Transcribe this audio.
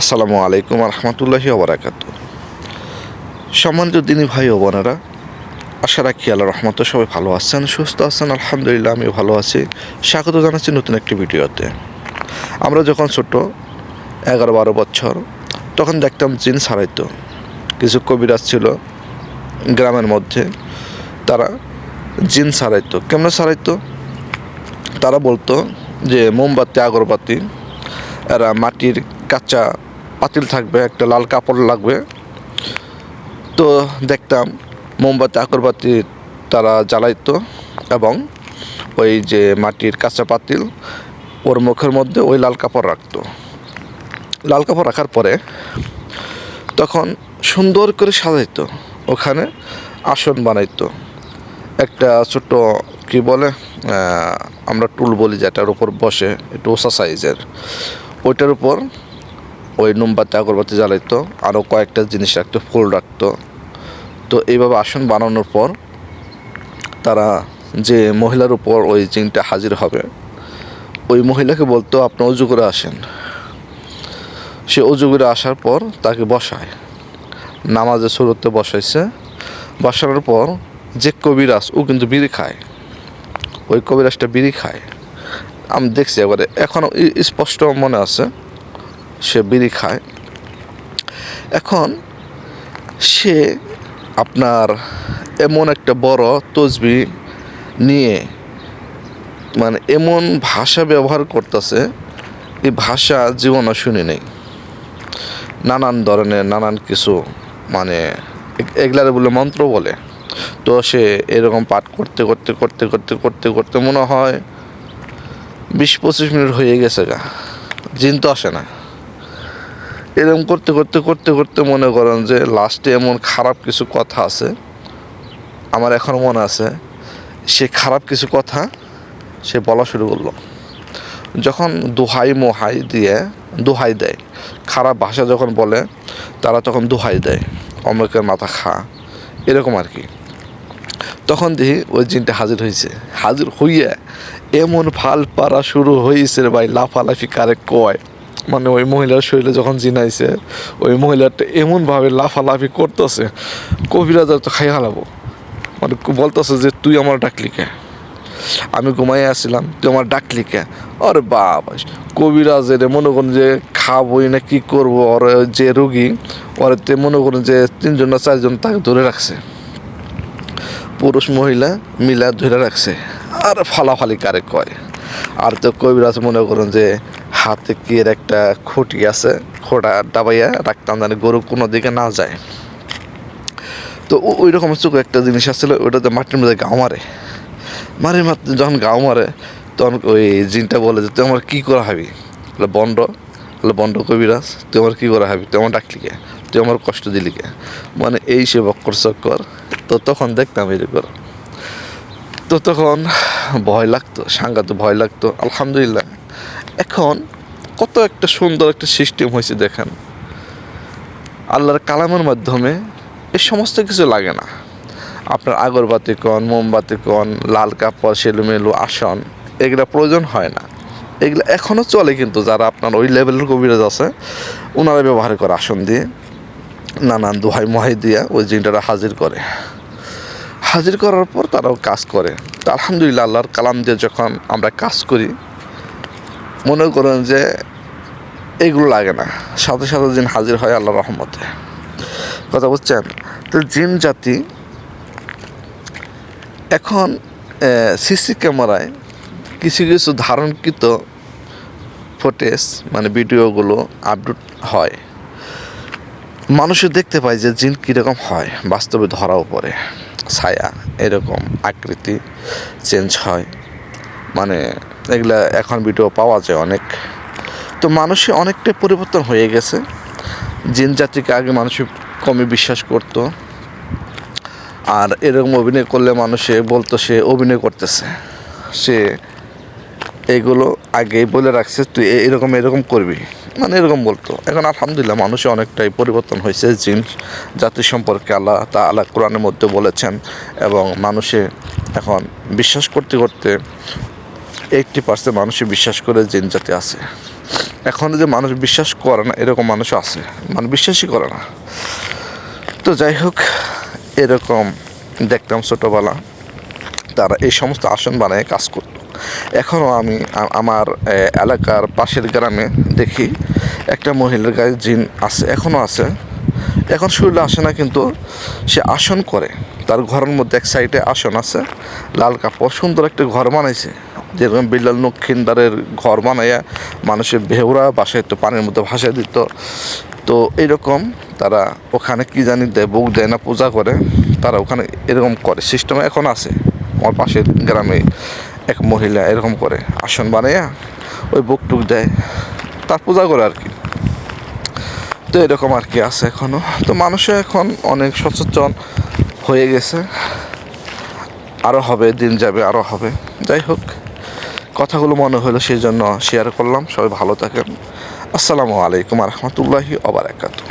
আসসালামু আলাইকুম রহমতুল্লাহি ওবরাকাত সম্মানিত দিনী ভাই ও বোনেরা, আশা রাখি আল্লাহ রহমত সবাই ভালো আছেন, সুস্থ আছেন, আলহামদুলিল্লাহ আমি ভালো আছি। স্বাগত জানাচ্ছি নতুন একটি ভিডিওতে। আমরা যখন ছোট এগারো বারো বছর, তখন দেখতাম জিন সারাইতো কিছু কবিরাজ ছিল গ্রামের মধ্যে, তারা জিন সারাইতো কেমন সারাইতো তারা বলতো যে, মোমবাতি, আগরবাতি, এরা মাটির কাঁচা পাতিল থাকবে, একটা লাল কাপড় লাগবে। তো দেখতাম মোমবাতি, আগরবাতি তারা জ্বালাইতো এবং ওই যে মাটির কাঁচা পাতিল, ওর মুখের মধ্যে ওই লাল কাপড় রাখতো। লাল কাপড় রাখার পরে তখন সুন্দর করে সাজাইতো, ওখানে আসন বানাইতো। একটা ছোট কি বলে আমরা টুল বলি যেটার উপর বসে, একটু ওসা সাইজের। ওইটার উপর ওই মোমবাতি আগরবাতি জ্বালাইতো আরও কয়েকটা জিনিস রাখতো, ফুল রাখতো। তো এইভাবে আসন বানানোর পর তারা যে মহিলার উপর ওই জিনটা হাজির হবে, ওই মহিলাকে বলতো, আপনি অজু করে আসেন। সে অজু করে আসার পর তাকে বসায়। নামাজে শুরুতে বসাইছে। বসানোর পর যে কবিরাজ, ও কিন্তু বিড়ি খায়। ওই কবিরাজটা বিড়ি খায়। আমি দেখছি একবারে এখনও স্পষ্ট মনে আছে। সে বিড়ি খায়। এখন সে আপনার এমন একটা বড় তসবি নিয়ে মানে এমন ভাষা ব্যবহার করতেছে, এই ভাষা জীবনে শুনি নেই। নানান ধরনের নানান কিছু মানে এগ- এগুলারে বলে মন্ত্র বলে। তো সে এরকম পাঠ করতে করতে করতে করতে করতে করতে মনে হয় বিশ পঁচিশ মিনিট হয়ে গেছে গা। জিন তো আসে না। এরকম করতে করতে করতে করতে মনে করেন যে লাস্টে এমন খারাপ কিছু কথা আছে, আমার এখন মনে আছে, সে খারাপ কিছু কথা সে বলা শুরু করল। যখন দোহাই, মোহাই দিয়ে, দোহাই দেয়, খারাপ ভাষা যখন বলে, তারা তখন দোহাই দেয় অমুকের মাথা খা, এরকম আর কি। তখন দেখি ওই জিনটা হাজির হয়েছে হাজির হইয়া এমন ফাল পারা শুরু হয়েছে ভাই, লাফালাফি কারে কয়? মানে ওই মহিলার শরীরে যখন জিনাইছে ওই মহিলাটা এমনভাবে লাফালাফি করতেছে কবিরাজ তো খাই হালাবো মানে বলতেছে যে, তুই আমার ডাকলি কে? আমি ঘুমাইয়া আসছিলাম, তুই আমার ডাকলি কে? আরে বাবা কবিরাজের মনে করুন যে খাবই না কি করব, ওর যে রুগী, ওরে তে মনে করুন যে তিনজন না চারজন তাকে ধরে রাখছে। পুরুষ মহিলা মিলা ধরে রাখছে। আর ফালাফালি কারে কয়? আর তো কবিরাজ মনে করুন যে হাতে কি একটা খুঁটি আছে খোটা ডাবাইয়া রাখতাম জানি গরু কোনো দিকে না যায়। তো ওই রকম চোখ একটা জিনিস আসছিল ওটাতে মাটির মধ্যে গাও মারে। মারে মাত্র যখন গাও মারে, তখন ওই জিনটা বলে যে, তুই আমার কী করা হবি বলে, বন্ড। বলে, বন্ড কবিরাজ, তুই আমার কী করা হবি তুই আমার ডাকলি কে? তুই আমার কষ্ট দিলি কে? মানে এই সে বক্কর চক্কর। তো তখন দেখতাম এরকম তো তখন ভয় লাগতো সাংঘাত ভয় লাগতো। আলহামদুলিল্লাহ এখন কত একটা সুন্দর একটা সিস্টেম হয়েছে দেখেন। আল্লাহর কালামের মাধ্যমে এই সমস্ত কিছু লাগে না। আপনার আগরবাতি কন, মোমবাতি কন, লাল কাপড়, সেলুমেলু, আসন, এগুলা প্রয়োজন হয় না। এগুলো এখনও চলে কিন্তু যারা আপনার ওই লেভেলের কবিরাজ আছে ওনারা ব্যবহার করে আসন দিয়ে নানান দোহাই মহাই দিয়ে ওই জিনটারা হাজির করে। হাজির করার পর তারাও কাজ করে। আলহামদুলিল্লাহ, আল্লাহর কালাম দিয়ে যখন আমরা কাজ করি মনে করেন যে এগুলো লাগে না। সাথে সাথে জিন হাজির হয় আল্লাহ রহমতে। কথা বুঝছেন? তো জিন জাতি এখন সিসি ক্যামেরায় কিছু কিছু ধারণকৃত ফুটেজ মানে ভিডিওগুলো আপলোড হয়। মানুষে দেখতে পায় যে জিন কীরকম হয়, বাস্তবে ধরাও পড়ে ছায়া এরকম, আকৃতি চেঞ্জ হয়। মানে এগুলা এখন ভিডিও পাওয়া যায় অনেক। তো মানুষে অনেকটাই পরিবর্তন হয়ে গেছে। জিন জাতিকে আগে মানুষ কমে বিশ্বাস করতো। আর এরকম অভিনয় করলে মানুষে বলতো সে অভিনয় করতেছে। সে এগুলো আগেই বলে রাখছে, তুই এরকম এরকম করবি। মানে এরকম বলতো। এখন আলহামদুলিল্লাহ মানুষে অনেকটাই পরিবর্তন হয়েছে জিন জাতি সম্পর্কে আল্লাহ তা আল্লাহ কোরআনের মধ্যে বলেছেন এবং মানুষে এখন বিশ্বাস করতে করতে এইটটি পার্সেন্ট মানুষই বিশ্বাস করে জিন জাতি আছে। এখন যে মানুষ বিশ্বাস করে না, এরকম মানুষ আছে। মানুষ বিশ্বাসই করে না। তো যাই হোক, এরকম দেখতাম ছোটোবেলা, তারা এই সমস্ত আসন বানায় কাজ করতো। এখনও আমি আমার এলাকার পাশের গ্রামে দেখি একটা মহিলার গায়ে জিন আছে, এখনও আছে। এখন শরীরে আসে না, কিন্তু সে আসন করে। তার ঘরের মধ্যে এক সাইডে আসন আছে, লাল কাপড়, সুন্দর একটা ঘর বানাইছে। যেরকম বিল্লাল নক্ষিন্দারের ঘর বানাইয়া মানুষের বেহুরা বাসায় তো পানির মধ্যে ভাসায় দিত। তো এরকম তারা ওখানে কি জানি দেয় বুক দেয় না, পূজা করে, তারা ওখানে এরকম করে। সিস্টেম এখন আছে। আমার পাশের গ্রামে এক মহিলা এরকম করে, আসন বানাইয়া ওই বুক টুক দেয়, তার পূজা করে আর কি। তো এরকম আর কি আছে এখনও তো মানুষে এখন অনেক সচেতন হয়ে গেছে। আরও হবে, দিন যাবে আরও হবে। যাই হোক। কথাগুলো মনে হলো সেই জন্য শেয়ার করলাম। সবাই ভালো থাকেন। আসসালামু আলাইকুম রহমতুল্লাহি ওবরাকাতু